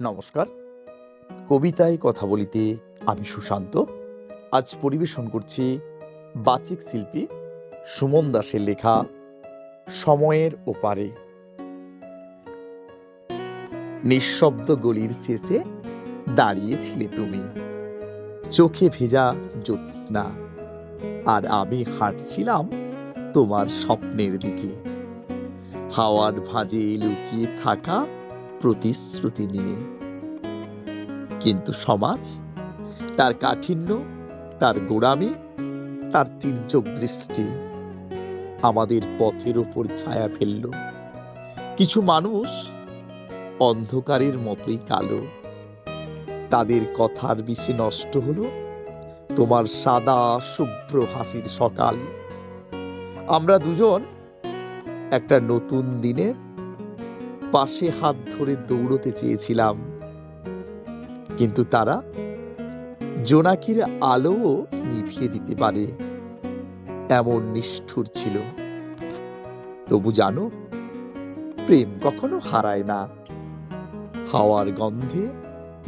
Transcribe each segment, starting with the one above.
নমস্কার। কবিতায় কথা বলিতে আমি সুশান্ত। আজ পরিবেশন করছি বাচিক শিল্পী সুমন দাসের লেখা সময়ের ওপারে। নিঃশব্দ গলির শেষে দাঁড়িয়েছিলে তুমি। চোখে ভেজা জ্যোৎস্না। আর আমি হাঁটছিলাম তোমার স্বপ্নের দিকে। হাওয়ার ভাঁজে লুকিয়ে থাকা প্রতিশ্রুতি নিয়ে। কিন্তু সমাজ, তার কাঠিন্য, তার গোড়ামি, তার তীর্যক দৃষ্টি আমাদের পথের ওপর ছায়া ফেলল। কিছু মানুষ অন্ধকারের মতোই কালো। তাদের কথার বিষে নষ্ট হলো তোমার সাদা শুভ্র হাসির সকাল। আমরা দুজন একটা নতুন দিনের পাশে হাত ধরে দৌড়তে চেয়েছিলাম। কিন্তু তারা জোনাকির আলোও নিভিয়ে দিতে পারে, এমন নিষ্ঠুর ছিল। তবু জানো, প্রেম কখনো হারায় না। হাওয়ার গন্ধে,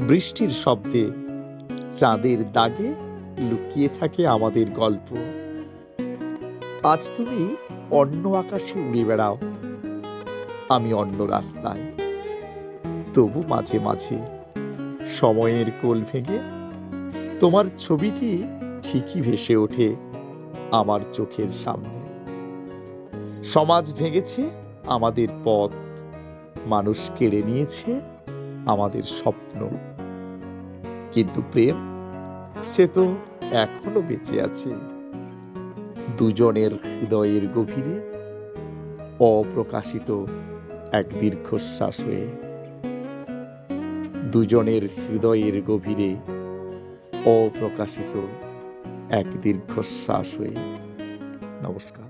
বৃষ্টির শব্দে, চাঁদের দাগে লুকিয়ে থাকে আমাদের গল্প। আজ তুমি অন্য আকাশে উড়ে বেড়াও। আমি অন্য রাস্তায়। তবু মাঝে মাঝে সময়ের কোল ভেঙে তোমার ছবিটি ঠিকই ভেসে ওঠে আমার চোখের সামনে। সমাজ ভেঙেছে আমাদের পথ, মানুষ কেড়ে নিয়েছে আমাদের স্বপ্ন। কিন্তু প্রেম, সে তো এখনও বেঁচে আছে। দুজনের হৃদয়ের গভীরে অপ্রকাশিত এক দীর্ঘশ্বাস হয়ে দুজনের হৃদয়ের গভীরে অপ্রকাশিত এক দীর্ঘশ্বাস হয়ে নমস্কার।